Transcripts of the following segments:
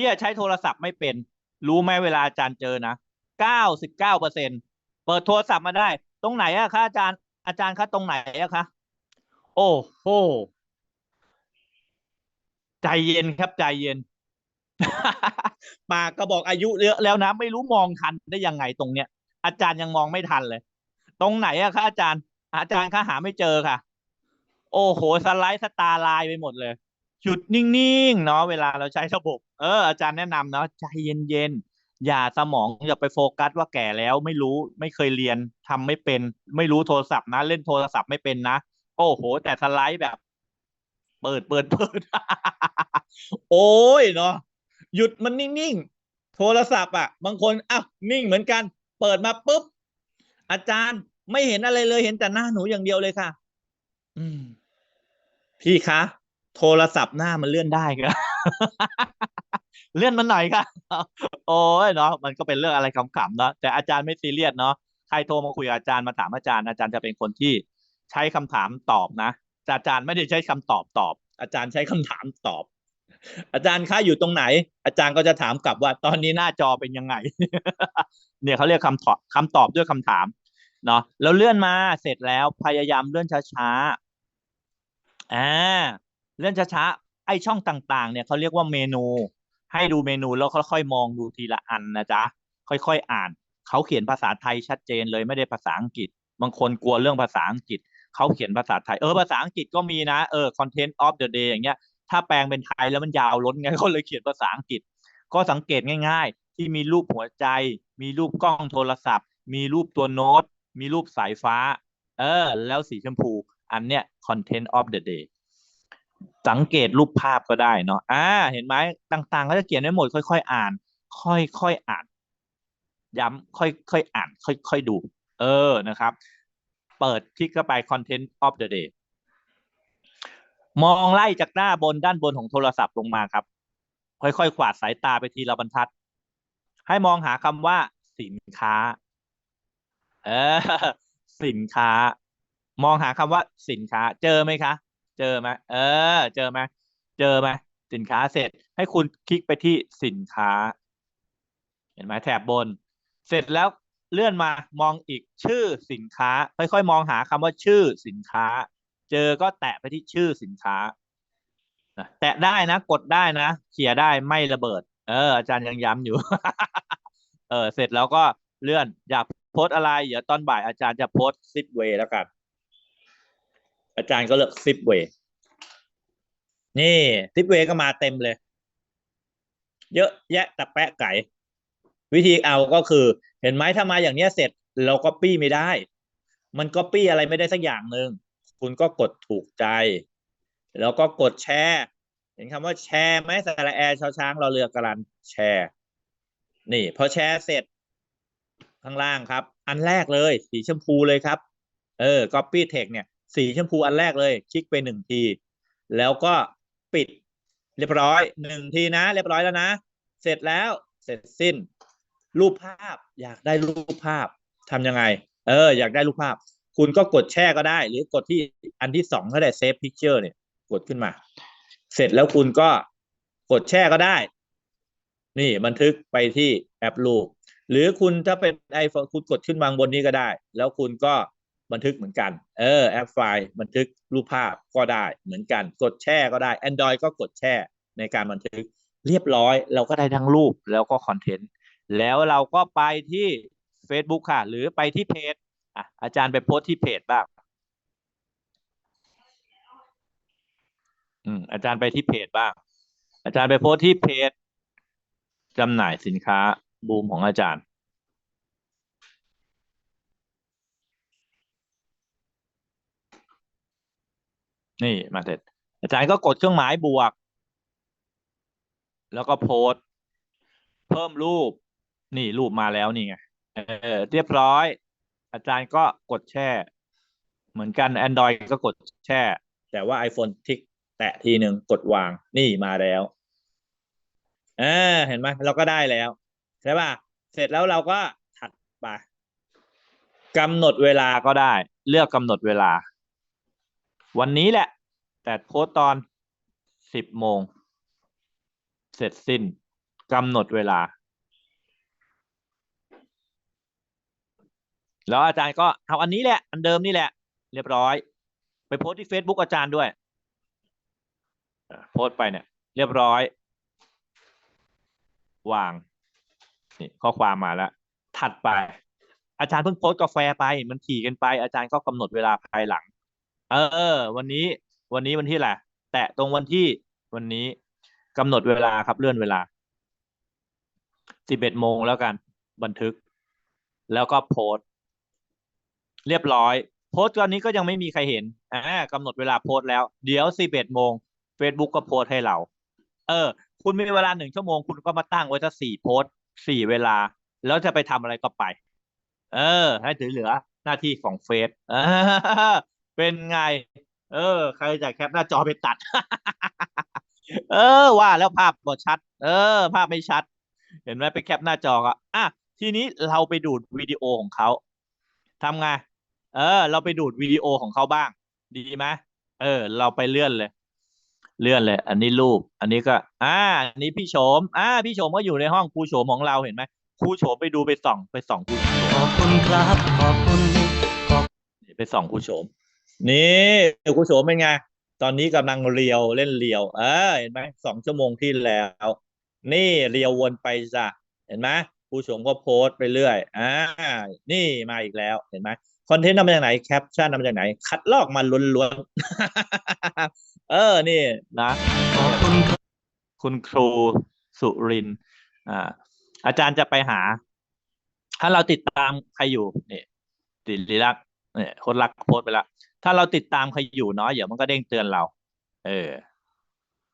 พี่อะใช้โทรศัพท์ไม่เป็น รู้ไหมเวลาอาจารย์เจอนะเก้าสิบเก้าเปอร์เซ็นเปิดโทรศัพท์มาได้ ตรงไหนอะคะอาจารย์อาจารย์คะตรงไหนอะคะโอ้โหใจเย็นครับใจเย็นปากก็บอกอายุเยอะแล้วนะ ไม่รู้มองทันได้ยังไงตรงเนี้ย อาจารย์ยังมองไม่ทันเลย ตรงไหนอะคะอาจารย์ อาจารย์คะหาไม่เจอค่ะ โอ้โหสไลด์สตาร์ไลน์ไปหมดเลย หยุดนิ่งๆเนาะเวลาเราใช้ระบบเอออาจารย์แนะนำเนาะใจเย็นๆอย่าสมองอย่าไปโฟกัสว่าแก่แล้วไม่รู้ไม่เคยเรียนทำไม่เป็น ไม่รู้โทรศัพท์นะ เล่นโทรศัพท์ไม่เป็นนะ โอ้โห แต่สไลด์แบบ เปิดเปิดเปิดโอ้ยเนาะหยุดมันนิ่งๆโทรศัพท์อะ บางคนอ้าวนิ่งเหมือนกัน เปิดมาปุ๊บอาจารย์ไม่เห็นอะไรเลยเห็นแต่หน้าหนูอย่างเดียวเลยค่ะ อืม พี่คะ โทรศัพท์หน้ามันเลื่อนได้ครับเลื่อนมันหน่อยค่ะโอ้ยเนาะมันก็เป็นเรื่องอะไรขำๆเนาะแต่อาจารย์ไม่ซีเรียสเนาะใครโทรมาคุยอาจารย์มาถามอาจารย์อาจารย์จะเป็นคนที่ใช้คำถามตอบนะอาจารย์ไม่ได้ใช้คำตอบตอบ อาจารย์ใช้คำถามตอบ อาจารย์คะอยู่ตรงไหน อาจารย์ก็จะถามกลับว่า ตอนนี้หน้าจอเป็นยังไง เนี่ยเขาเรียกคำตอบคำตอบด้วยคำถามเนาะแล้วเลื่อนมาเสร็จแล้วพยายามเลื่อนช้าๆอ่า เลื่อนช้าๆไอช่องต่างๆ เนี่ยเขาเรียกว่าเมนู ให้ดูเมนูแล้วค่อยๆมองดูทีละอันนะจ๊ะค่อยๆอ่านเขาเขียนภาษาไทยชัดเจนเลยไม่ได้ภาษาอังกฤษ บางคนกลัวเรื่องภาษาอังกฤษเขาเขียนภาษาไทยเออภาษาอังกฤษก็มีนะเออ content of the day อย่างเงี้ยถ้าแปลงเป็นไทยแล้วมันยาวล้นไงเขาเลยเขียนภาษาอังกฤษ ก็สังเกตง่าย ๆ ที่มีรูปหัวใจ มีรูปกล้องโทรศัพท์ มีรูปตัวโน้ต มีรูปสายฟ้า เออ แล้วสีชมพู อันเนี้ย content of the day สังเกตรูปภาพก็ได้เนาะอ่า เห็นไหมต่างๆ ก็จะเขียนไว้หมดค่อยๆอ่าน ค่อยๆอ่าน ย้ำค่อยๆอ่าน ค่อยๆดู เออนะครับ เปิดคลิกเข้าไป content of the day มองไล่จากหน้าบนด้านบนของโทรศัพท์ลงมาครับ ค่อยๆขวาดสายตาไปทีละบรรทัด ให้มองหาคำว่า สินค้า เออ สินค้ามองหาคำว่าสินค้า เจอไหมคะ เจอไหมเออ เจอไหมเจอไหมสินค้าเสร็จ ให้คุณคลิกไปที่สินค้า เห็นไหมแถบบน เสร็จแล้วเลื่อนมามองอีกชื่อสินค้า ค่อยๆ มองหาคำว่าชื่อสินค้า เจอก็แตะไปที่ชื่อสินค้าแตะได้นะ กดได้นะเขี่ยได้ไม่ระเบิด เออ อาจารย์ยังย้ำอยู่ เออ เสร็จแล้วก็เลื่อน อยากโพสอะไร เดี๋ยวตอนบ่ายอาจารย์จะโพสซิปเวแล้วกัน อาจารย์ก็เลือกซิปเวยนี่ซิปเวยก็มาเต็มเลย เยอะแยะตะแปะไก่ วิธีเอาก็คือ เห็นไหมถ้ามาอย่างเนี้ยเสร็จเราก็ปี้ไม่ได้ มันก็ปี้อะไรไม่ได้สักอย่างหนึ่งคุณก็กดถูกใจ แล้วก็กดแชร์ เห็นคำว่าแชร์ไหมสระแอร์ชาวช้างเราเรือกรันแชร์นี่พอแชร์เสร็จข้างล่างครับ อันแรกเลย สีชมพูเลยครับ เออ copy text เนี่ย สีชมพูอันแรกเลย คลิกไปหนึ่งที แล้วก็ปิดเรียบร้อยหนึ่งทีนะ เรียบร้อยแล้วนะ เสร็จแล้วเสร็จสิ้น รูปภาพ อยากได้รูปภาพทำยังไง เออ อยากได้รูปภาพ คุณก็กดแช่ก็ได้ หรือกดที่อันที่สองก็ได้เซฟพิกเจอร์เนี่ย กดขึ้นมา เสร็จแล้วคุณก็กดแช่ก็ได้ นี่บันทึกไปที่แอปรูปหรือคุณถ้าเป็น iPhone คุณกดขึ้นวางบนนี้ก็ได้ แล้วคุณก็ บันทึกเหมือนกัน เออแอปไฟล์บันทึกรูปภาพก็ได้เหมือนกัน กดแช่ก็ได้ Android ก็กดแช่ในการบันทึกเรียบร้อย เราก็ได้ทั้งรูปแล้วก็คอนเทนต์แล้วเราก็ไปที่ Facebook ค่ะ หรือไปที่เพจอะอาจารย์ไปโพสที่เพจบ้างอืมอาจารย์ไปที่เพจบ้าง อาจารย์ไปโพสที่เพจจำหน่ายสินค้าบูมของอาจารย์ นี่มาเสร็จ อาจารย์ก็กดเครื่องหมายบวก แล้วก็โพสเพิ่มรูป นี่รูปมาแล้วนี่ไงเออเรียบร้อย อาจารย์ก็กดแช่ เหมือนกัน Android ก็กดแช่ แต่ว่า iPhone ทิกแตะทีหนึ่งกดวางนี่มาแล้วเออเห็นไหมเราก็ได้แล้ว ใช่ป่ะ เสร็จแล้วเราก็ถัดไปกำหนดเวลาก็ได้ เลือกกำหนดเวลา วันนี้แหละ แต่โพสตตอนสิบโมง เสร็จสิ้นกำหนดเวลา แล้วอาจารย์ก็เอาอันนี้แหละ อันเดิมนี่แหละ เรียบร้อย ไปโพสที่ Facebook อาจารย์ด้วย โพสไปเนี่ย เรียบร้อย วาง นี่ข้อความมาแล้ว ถัดไป อาจารย์เพิ่งโพสกาแฟไป มันถี่กันไป อาจารย์ก็กำหนดเวลาภายหลัง เออ วันนี้ วันนี้วันที่แหละแตะตรงวันที่วันนี้กำหนดเวลาครับเลื่อนเวลาสิบเอ็ดโมงแล้วกัน บันทึก แล้วก็โพสเรียบร้อย โพสตอนนี้ก็ยังไม่มีใครเห็นอ่ากำหนดเวลาโพสแล้ว เดี๋ยวสิบเอ็ดโมง Facebook ก็โพสให้เรา เออ คุณมีเวลาหนึ่งชั่วโมงคุณก็มาตั้งไว้ถ้าสี่โพสสี่เวลา แล้วจะไปทำอะไรก็ไป เออ ให้ถือเหลือหน้าที่ของเฟซ เออเป็นไง เออ ใครจะแคปหน้าจอไปตัด เออ ว่าแล้วภาพบอชัด เออ ภาพไม่ชัด เห็นไหมไปแคปหน้าจอก็อะทีนี้เราไปดูดวิดีโอของเขาทำไงเออ เราไปดูดวิดีโอของเขาบ้าง ดีไหมเออ เราไปเลื่อนเลย เลื่อนเลย อันนี้รูป อันนี้ก็ อ่า อันนี้พี่โฉม อ่า พี่โฉมก็อยู่ในห้องครูโฉมของเราเห็นไหมครูโฉมไปดูไปส่อง ไปส่องครูโฉมขอบคุณครับ ขอบคุณนี่ไปส่องครูโฉม นี่ครูโฉมเป็นไง ตอนนี้กำลังเรียวเล่นเรียว เออเห็นไหมสองชั่วโมงที่แล้ว นี่เรียววนไปจ้ะเห็นไหมครูโฉมก็โพสต์ไปเรื่อย อ่า นี่มาอีกแล้ว เห็นไหมคอนเทนต์นำมาจากไหน แคปชั่นนำมาจากไหน คัดลอกมาล้วนๆ เออ นี่นะขอบคุณคุณครูสุริน อ่า อาจารย์จะไปหา ถ้าเราติดตามใครอยู่ นี่ติลิลักเนี่ยคนรักโพสต์ไปล้ว ถ้าเราติดตามใครอยู่เนาะเดี๋ยวมันก็เด้งเตือนเรา เออ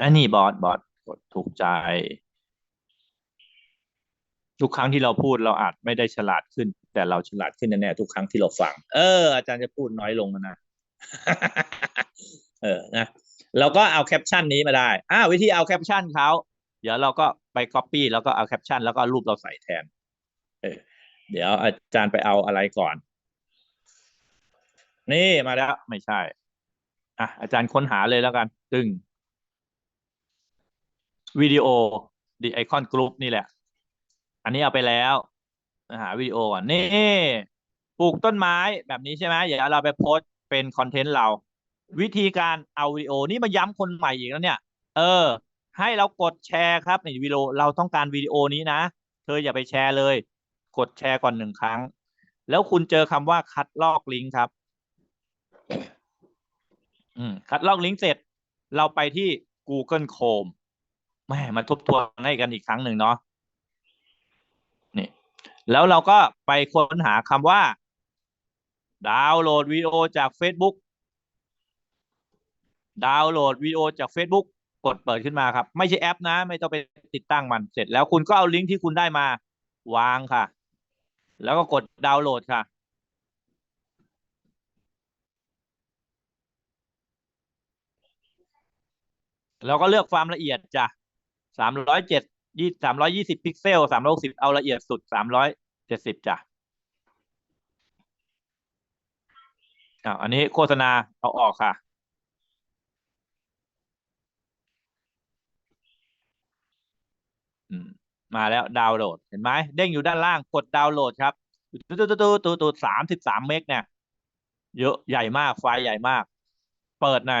อันนี้บอสบอสกดถูกใจ ทุกครั้งที่เราพูดเราอาจไม่ได้ฉลาดขึ้น แต่เราฉลาดขึ้นแน่ๆทุกครั้งที่เราฟัง เออ อาจารย์จะพูดน้อยลงนะเออนะเราก็เอาแคปชั่นนี้มาได้อ่าวิธีเอาแคปชั่นเขาเดี๋ยวเราก็ไปก๊อปปี้แล้วก็เอาแคปชั่นแล้วก็รูปเราใส่แทน เออเดี๋ยวอาจารย์ไปเอาอะไรก่อน นี่มาแล้ว ไม่ใช่ อะ อาจารย์ค้นหาเลยแล้วกันตึงวิดีโอ The Icon Group นี่แหละ อันนี้เอาไปแล้วหาวิดีโอก่อนนี่ปลูกต้นไม้แบบนี้ใช่ไหมเดี๋ยวเราไปโพสเป็นคอนเทนต์เรา วิธีการเอาวิดีโอนี่มาย้ำคนใหม่อีกแล้วเนี่ย เออ ให้เรากดแชร์ครับในวิดีโอเราต้องการวิดีโอนี้นะ เธออย่าไปแชร์เลย กดแชร์ก่อนหนึ่งครั้ง แล้วคุณเจอคำว่าคัดลอกลิงก์ครับ อืมคัดลอกลิงก์เสร็จ เราไปที่ Google Chrome แม่มาทบทวนให้กันอีกครั้งหนึ่งเนาะนี่ แล้วเราก็ไปค้นหาคำว่า ดาวน์โหลดวิดีโอจาก Facebook ดาวน์โหลดวิดีโอจาก Facebook กดเปิดขึ้นมาครับ ไม่ใช่แอปนะ ไม่ต้องไปติดตั้งมันเสร็จแล้วคุณก็เอาลิงก์ที่คุณได้มา วางค่ะ แล้วก็กดดาวน์โหลดค่ะ เราก็เลือกความละเอียดจ้ะสามร้อยเจ็ดยี่สามร้อยยี่สิบพิกเซลสามร้อยสิบเอาละเอียดสุดสามร้อยเจ็ดสิบจ้ะอ่าอันนี้โฆษณาเอาออกค่ะมาแล้วดาวน์โหลดเห็นไหมเด้งอยู่ด้านล่างกดดาวน์โหลดครับตูตูตูตูตูตูสามสิบสามเมกเนี่ยเยอะใหญ่มากไฟล์ใหญ่มาก เปิดใน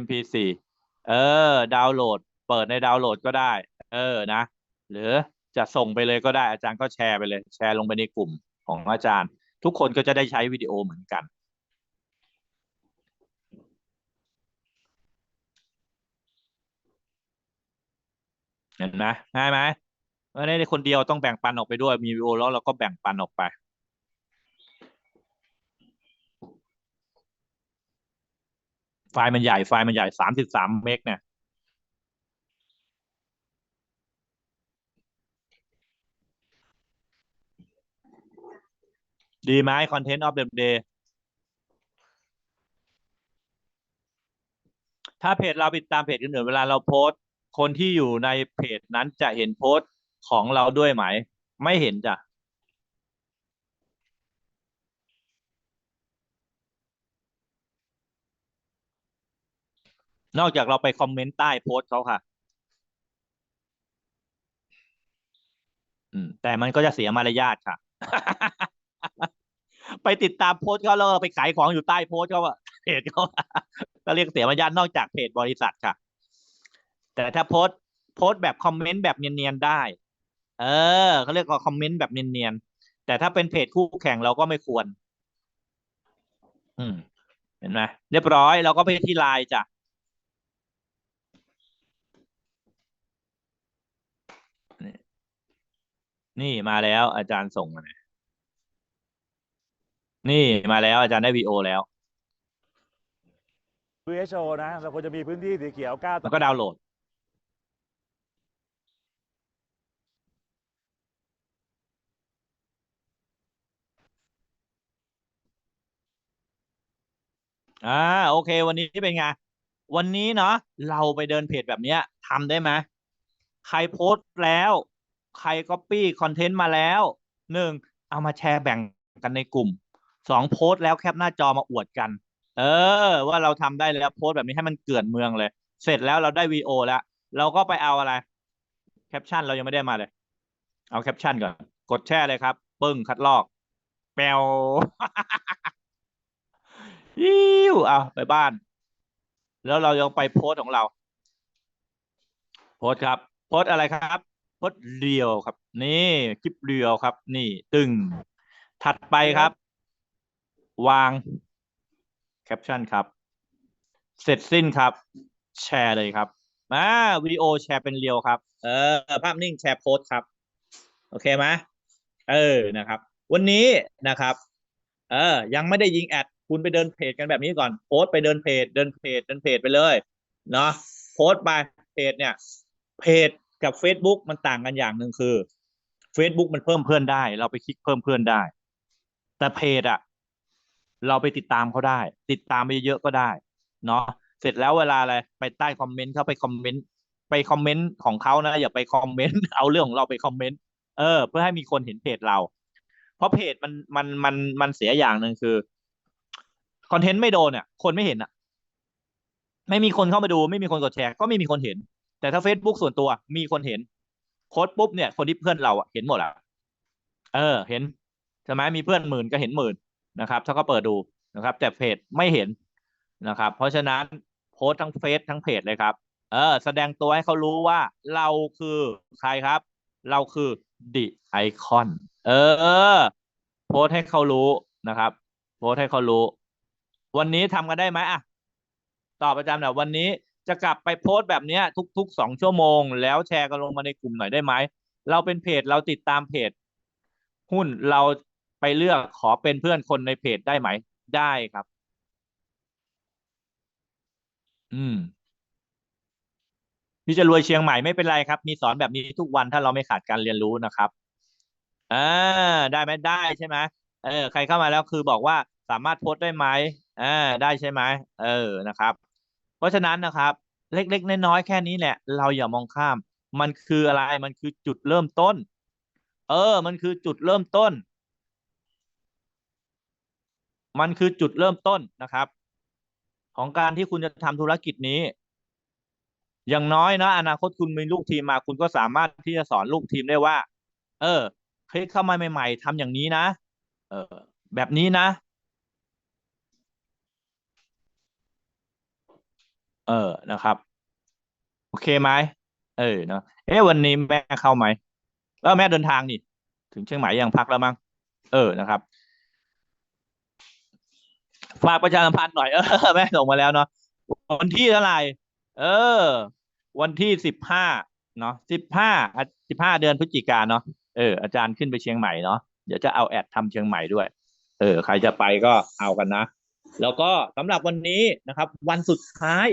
MP4 เออ ดาวน์โหลด เปิดในดาวน์โหลดก็ได้ เออนะ หรือจะส่งไปเลยก็ได้อาจารย์ก็แชร์ไปเลย แชร์ลงไปในกลุ่มของอาจารย์ ทุกคนก็จะได้ใช้วิดีโอเหมือนกัน เห็นไหมง่ายไหมไม่ได้คนเดียวต้องแบ่งปันออกไปด้วยมีวิดีโอแล้วเราก็แบ่งปันออกไป ไฟล์มันใหญ่ไฟล์มันใหญ่สามสิบสามเมกเนี่ยดีไหมคอนเทนต์ออฟเดอะเดย์ถ้าเพจเราติดตามเพจอื่นๆเวลาเราโพสต์คนที่อยู่ในเพจนั้นจะเห็นโพสต์ของเราด้วยไหม ไม่เห็นจ้ะ นอกจากเราไปคอมเมนต์ใต้โพสต์เขาค่ะแต่มันก็จะเสียมารยาทค่ะ ไปติดตามโพสต์เขาแล้วไปขายของอยู่ใต้โพสต์เขาอะเพจเขาก็เรียกเสียมารยาทนอกจากเพจบริษัทค่ะ แต่ถ้าโพสต์โพสต์แบบคอมเมนต์แบบเนียนๆได้ เออเขาเรียกว่าคอมเมนต์แบบเนียนๆแต่ถ้าเป็นเพจคู่แข่งเราก็ไม่ควร อืม เห็นไหมเรียบร้อยเราก็ไปที่ไลน์จ้ะ นี่มาแล้ว อาจารย์ส่งมาเนี่ยนี่มาแล้วอาจารย์ได้วีโอแล้ว WHO นะเราควรจะมีพื้นที่สีเขียวก้าวแล้วก็ดาวน์โหลด อ่าโอเค วันนี้เป็นไง วันนี้เนาะเราไปเดินเพจแบบเนี้ยทำได้ไหมใครโพสต์แล้ว ใครก๊อปปี้คอนเทนต์มาแล้วหนึ่งเอามาแชร์แบ่งกันในกลุ่มสองโพสต์แล้วแคปหน้าจอมาอวดกัน เออ ว่าเราทำได้แล้วโพสต์แบบนี้ให้มันเกลื่อนเมืองเลย เสร็จแล้วเราได้วีโอแล้ว เราก็ไปเอาอะไร แคปชั่นเรายังไม่ได้มาเลย เอาแคปชั่นก่อน กดแช่เลยครับ ปึ้งคัดลอกแปวยิ้วเอาไปบ้าน แล้วเรายังไปโพสต์ของเรา โพสต์ครับ โพสต์อะไรครับ พสเรียวครับ นี่คลิปเรียวครับ นี่ตึง ถัดไปครับ วางแคปชั่นครับ เสร็จสิ้นครับ แชร์เลยครับมาวิดีโอแชร์เป็นเรียวครับ เออ ภาพนิ่งแชร์โพสครับ โอเคไหมเออนะครับ วันนี้นะครับ เออ ยังไม่ได้ยิงแอดคุณไปเดินเพจกันแบบนี้ก่อนโพสไปเดินเพจ เดินเพจ เดินเพจไปเลย เนาะโพสไปเพจเนี่ย เพจ กับ Facebook มันต่างกันอย่างหนึ่งคือ Facebook มันเพิ่มเพื่อนได้ เราไปคลิกเพิ่มเพื่อนได้ แต่เพจอะเราไปติดตามเขาได้ ติดตามไปเยอะก็ได้เนาะเสร็จแล้วเวลาอะไรไปใต้คอมเมนต์เขาไปคอมเมนต์ไปคอมเมนต์ของเขานะ อย่าไปคอมเมนต์เอาเรื่องของเราไปคอมเมนต์เออ เพื่อให้มีคนเห็นเพจเรา เพราะเพจมันมันมันมันเสียอย่างหนึ่งคือคอนเทนต์ไม่โดนเนี่ยคนไม่เห็นอะ ไม่มีคนเข้ามาดู ไม่มีคนกดแชร์ก็ไม่มีคนเห็น แต่ถ้า Facebook ส่วนตัวมีคนเห็นโค้ดปุ๊บเนี่ย คนที่เพื่อนเราอะเห็นหมดอะเออ เห็นใช่ไหมมีเพื่อนหมื่นก็เห็นหมื่นนะครับ ถ้าก็เปิดดูนะครับ แต่เพจไม่เห็นนะครับ เพราะฉะนั้นโพสต์ทั้งเฟซทั้งเพจเลยครับ เออ แสดงตัวให้เขารู้ว่าเราคือใครครับ เราคือดิไอคอนเออ โพสต์ให้เขารู้นะครับ โพสต์ให้เขารู้ วันนี้ทำกันได้ไหมอะตอบประจำนะวันนี้ จะกลับไปโพสต์แบบนี้ทุกๆสองชั่วโมง แล้วแชร์กันลงมาในกลุ่มหน่อยได้ไหม เราเป็นเพจเราติดตามเพจ หุ้นเราไปเลือกขอเป็นเพื่อนคนในเพจได้ไหม ได้ครับ อืมพี่จะรวยเชียงใหม่ไม่เป็นไรครับ มีสอนแบบนี้ทุกวันถ้าเราไม่ขาดการเรียนรู้นะครับอ่าได้ไหมได้ใช่ไหมเออ ใครเข้ามาแล้วคือบอกว่าสามารถโพสต์ได้ไหมอ่าได้ใช่ไหมเออนะครับ ราะฉะนั้นนะครับ เล็กๆน้อยๆแค่นี้แหละ เราอย่ามองข้าม มันคืออะไรมันคือจุดเริ่มต้น เออ มันคือจุดเริ่มต้น มันคือจุดเริ่มต้นนะครับ ของการที่คุณจะทำธุรกิจนี้ อย่างน้อยนะอนาคตคุณมีลูกทีมมาคุณก็สามารถที่จะสอนลูกทีมได้ว่า เออคลิกเข้ามาใหม่ ๆทำอย่างนี้นะ เออ แบบนี้นะ เออนะครับ โอเคไหมเออเนาะเอ๊ะวันนี้แม่เข้าไหมแล้วแม่เดินทางนี่ ถึงเชียงใหม่ยังพักแล้วมั้งเออนะครับฝากประชาสัมพันธ์หน่อยเออแม่ส่งมาแล้วเนาะวันที่เท่าไหร่เออ วันที่สิบห้าเนาะสิบห้าสิบห้าเดือนพฤศจิกาเนาะเอออาจารย์ขึ้นไปเชียงใหม่เนาะเดี๋ยวจะเอาแอดทำเชียงใหม่ด้วย เออ ใครจะไปก็เอากันนะ แล้วก็สำหรับวันนี้นะครับ วันสุดท้าย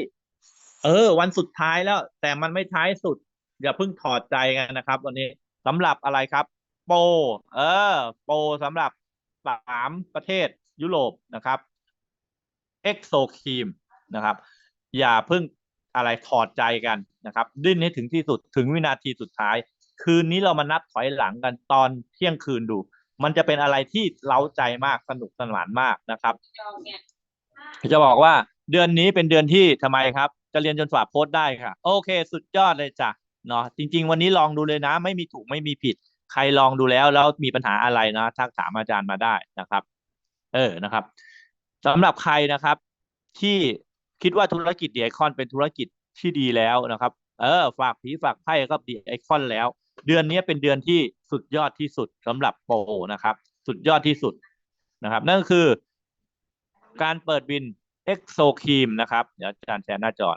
เออ วันสุดท้ายแล้ว แต่มันไม่ท้ายสุด อย่าเพิ่งถอดใจกันนะครับ วันนี้สำหรับอะไรครับ โปรเออ โปรสำหรับสามประเทศยุโรปนะครับเอ็กโซคีมนะครับ อย่าเพิ่งอะไรถอดใจกันนะครับ ดิ้นให้ถึงที่สุดถึงวินาทีสุดท้าย คืนนี้เรามานับถอยหลังกันตอนเที่ยงคืนดู มันจะเป็นอะไรที่เล้าใจมากสนุกสนานมากนะครับ จะบอกว่าเดือนนี้เป็นเดือนที่ทำไมครับ จะเรียนจนฝ่าโพสต์ได้ค่ะ โอเค สุดยอดเลยจ้ะเนาะจริง ๆ วันนี้ลองดูเลยนะ ไม่มีถูกไม่มีผิด ใครลองดูแล้วแล้วมีปัญหาอะไรนะทักถามอาจารย์มาได้นะครับ เออนะครับสำหรับใครนะครับ ที่คิดว่าธุรกิจดีไอคอนเป็นธุรกิจที่ดีแล้วนะครับ เออ ฝากผีฝากไพ่ก็ดีไอคอนแล้ว เดือนนี้เป็นเดือนที่สุดยอดที่สุดสำหรับโปรนะครับ สุดยอดที่สุดนะครับ นั่นก็คือการเปิดบิน เอ็กโซคีมนะครับ เดี๋ยวอาจารย์แชร์หน้าจอ